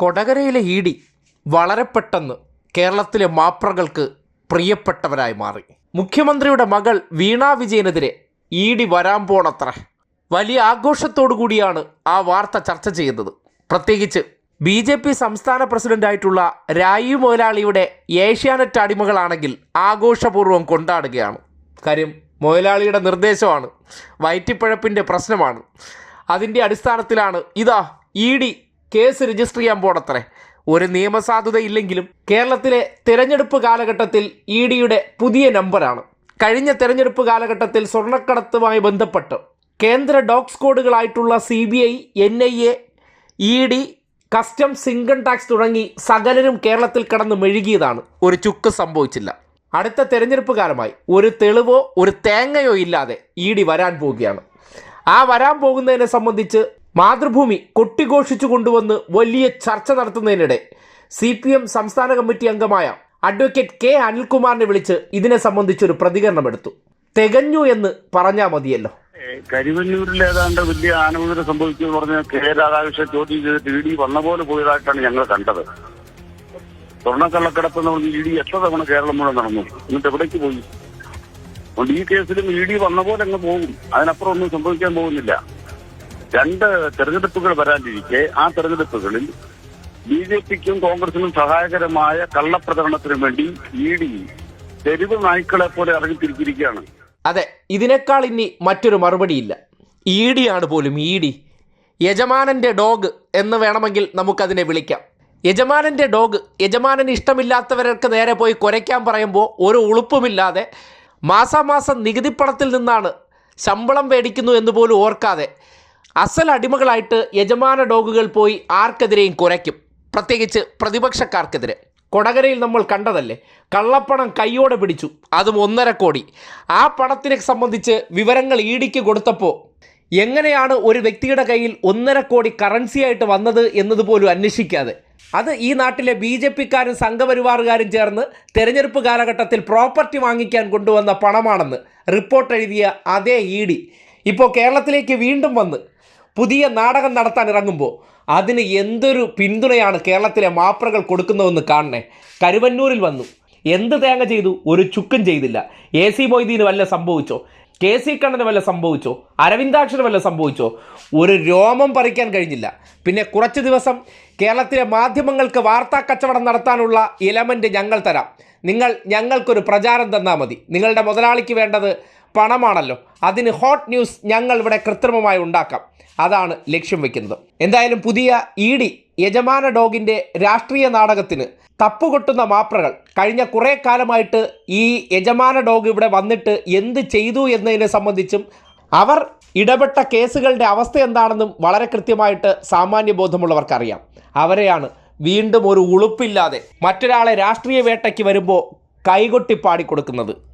കൊടകരയിലെ E D വളരെ പെട്ടെന്ന് കേരളത്തിലെ മാപ്രകൾക്ക് പ്രിയപ്പെട്ടവരായി മാറി. മുഖ്യമന്ത്രിയുടെ മകൾ വീണ വിജയനെതിരെ ഇ ഡി വരാൻ പോണത്ര. വലിയ ആഘോഷത്തോടു കൂടിയാണ് ആ വാർത്ത ചർച്ച ചെയ്യുന്നത്. പ്രത്യേകിച്ച് ബി ജെ പി സംസ്ഥാന പ്രസിഡന്റായിട്ടുള്ള രായു മൊയലാളിയുടെ ഏഷ്യാനെറ്റ് അടിമകളാണെങ്കിൽ ആഘോഷപൂർവം കൊണ്ടാടുകയാണ്. കാര്യം മൊയലാളിയുടെ നിർദ്ദേശമാണ് വയറ്റിപ്പഴപ്പിന്റെ പ്രശ്നമാണ്. അതിന്റെ അടിസ്ഥാനത്തിലാണ് ഇതാ ഇ ഡി കേസ് രജിസ്റ്റർ ചെയ്യാൻ പോടത്രേ ഒരു നിയമസാധുത ഇല്ലെങ്കിലും കേരളത്തിലെ തിരഞ്ഞെടുപ്പ് കാലഘട്ടത്തിൽ ഇ ഡിയുടെ പുതിയ നമ്പറാണ്. കഴിഞ്ഞ തെരഞ്ഞെടുപ്പ് കാലഘട്ടത്തിൽ സ്വർണക്കടത്തുമായി ബന്ധപ്പെട്ട് കേന്ദ്ര ഡോഗ് കോഡുകളായിട്ടുള്ള C B I N I A E D customs income tax തുടങ്ങി സകലരും കേരളത്തിൽ കടന്ന് മെഴുകിയതാണ്. ഒരു ചുക്ക് സംഭവിച്ചില്ല. അടുത്ത തെരഞ്ഞെടുപ്പ് കാലമായി ഒരു തെളിവോ ഒരു തേങ്ങയോ ഇല്ലാതെ ഇ ഡി വരാൻ പോവുകയാണ്. ആ വരാൻ പോകുന്നതിനെ സംബന്ധിച്ച് മാതൃഭൂമി കൊട്ടിഘോഷിച്ചു കൊണ്ടുവന്ന് വലിയ ചർച്ച നടത്തുന്നതിനിടെ സി പി എം സംസ്ഥാന കമ്മിറ്റി അംഗമായ അഡ്വക്കേറ്റ് കെ അനിൽകുമാറിനെ വിളിച്ച് ഇതിനെ സംബന്ധിച്ചൊരു പ്രതികരണം എടുത്തു. തികഞ്ഞു എന്ന് പറഞ്ഞാൽ മതിയല്ലോ. കരിവന്നൂരിൽ ഏതാണ്ട് വലിയ ആനുകൂല്യം സംഭവിച്ചു എന്ന് പറഞ്ഞ കെ രാധാകൃഷ്ണൻ ചോദ്യം ചെയ്തിട്ട് ഇ ഡി വന്ന പോലെ പോയതായിട്ടാണ് ഞങ്ങൾ കണ്ടത്. സ്വർണക്കള്ളക്കിടപ്പ് എന്ന് പറഞ്ഞ ഇ ഡി എത്ര തവണ കേരളം മുഴുവൻ നടന്നു. എന്നിട്ട് എവിടേക്ക് പോയി? അതുകൊണ്ട് ഈ കേസിലും ഇ ഡി വന്ന പോലെ അങ്ങ് പോകും. അതിനപ്പുറം ഒന്നും സംഭവിക്കാൻ പോകുന്നില്ല. രണ്ട് തെരഞ്ഞെടുപ്പുകൾ വരാനിരിക്കെ ആ തെരഞ്ഞെടുപ്പുകളിൽ ബി ജെ പിക്കും കോൺഗ്രസിനും സഹായകരമായ കള്ളപ്രചരണത്തിനു വേണ്ടി ഇ ഡി തെരുവ് നായ്ക്കളെ പോലെ ഇറങ്ങിത്തിരിച്ചിരിക്കുകയാണ്. അതെ ഇതിനേക്കാൾ ഇനി മറ്റൊരു മറുപടിയില്ല. ഇ ഡി ആണ് പോലും ഇ ഡി. യജമാനന്റെ ഡോഗ് എന്ന് വേണമെങ്കിൽ നമുക്കതിനെ വിളിക്കാം. യജമാനന്റെ ഡോഗ് യജമാനന് ഇഷ്ടമില്ലാത്തവർക്ക് നേരെ പോയി കുരയ്ക്കാൻ പറയുമ്പോൾ ഒരു ഉളുപ്പുമില്ലാതെ മാസാമാസം നികുതിപ്പണത്തിൽ നിന്നാണ് ശമ്പളം മേടിക്കുന്നു എന്ന് പോലും ഓർക്കാതെ അസൽ അടിമകളായിട്ട് യജമാന ഡോഗുകൾ പോയി ആർക്കെതിരെയും കുരയ്ക്കും പ്രത്യേകിച്ച് പ്രതിപക്ഷക്കാർക്കെതിരെ. കൊടകരയിൽ നമ്മൾ കണ്ടതല്ലേ? കള്ളപ്പണം കൈയോടെ പിടിച്ചു. അതും ഒന്നര കോടി. ആ പണത്തിനെ സംബന്ധിച്ച് വിവരങ്ങൾ ഈടിക്ക് കൊടുത്തപ്പോൾ എങ്ങനെയാണ് ഒരു വ്യക്തിയുടെ കയ്യിൽ ഒന്നര കോടി കറൻസിയായിട്ട് വന്നത് എന്നതുപോലും അന്വേഷിക്കാതെ. അത് ഈ നാട്ടിലെ ബി ജെ പിക്കാരും സംഘപരിവാറുകാരും ചേർന്ന് തെരഞ്ഞെടുപ്പ് കാലഘട്ടത്തിൽ പ്രോപ്പർട്ടി വാങ്ങിക്കാൻ കൊണ്ടുവന്ന പണമാണെന്ന് റിപ്പോർട്ട് എഴുതിയ അതേ ഇ ഡി. ഇപ്പോൾ കേരളത്തിലേക്ക് വീണ്ടും വന്ന് പുതിയ നാടകം നടത്താൻ ഇറങ്ങുമ്പോൾ അതിന് എന്തൊരു പിന്തുണയാണ് കേരളത്തിലെ മാപ്രകൾ കൊടുക്കുന്നതെന്ന് കാണണേ. കരുവന്നൂരിൽ വന്നു. എന്ത് തേങ്ങ ചെയ്തു? ഒരു ചുക്കും ചെയ്തില്ല. എ സി മൊയ്തീന് വല്ല സംഭവിച്ചോ? കെ സി കണ്ണന് വല്ല സംഭവിച്ചോ? അരവിന്ദാക്ഷന് വല്ല സംഭവിച്ചോ? ഒരു രോമം പറിക്കാൻ കഴിഞ്ഞില്ല. പിന്നെ കുറച്ച് ദിവസം കേരളത്തിലെ മാധ്യമങ്ങൾക്ക് വാർത്താ കച്ചവടം നടത്താനുള്ള ഇലമെന്റ് ഞങ്ങൾ തരാം. നിങ്ങൾ ഞങ്ങൾക്കൊരു പ്രചാരം തന്നാൽ മതി. നിങ്ങളുടെ മുതലാളിക്ക് വേണ്ടത് പണമാണല്ലോ. അതിന് ഹോട്ട് ന്യൂസ് ഞങ്ങൾ ഇവിടെ കൃത്രിമമായി ഉണ്ടാക്കാം. അതാണ് ലക്ഷ്യം വെക്കുന്നത്. എന്തായാലും പുതിയ ഇ ഡി യജമാന ഡോഗിന്റെ രാഷ്ട്രീയ നാടകത്തിന് തപ്പുകൊട്ടുന്ന മാപ്രകൾ. കഴിഞ്ഞ കുറേ കാലമായിട്ട് ഈ യജമാന ഡോഗ് ഇവിടെ വന്നിട്ട് എന്ത് ചെയ്തു എന്നതിനെ സംബന്ധിച്ചും അവർ ഇടപെട്ട കേസുകളുടെ അവസ്ഥ എന്താണെന്നും വളരെ കൃത്യമായിട്ട് സാമാന്യ ബോധമുള്ളവർക്കറിയാം അവരെയാണ് വീണ്ടും ഒരു ഉളുപ്പില്ലാതെ മറ്റൊരാളെ രാഷ്ട്രീയ വേട്ടയ്ക്ക് വരുമ്പോൾ കൈകൊട്ടി പാടിക്കൊടുക്കുന്നത്.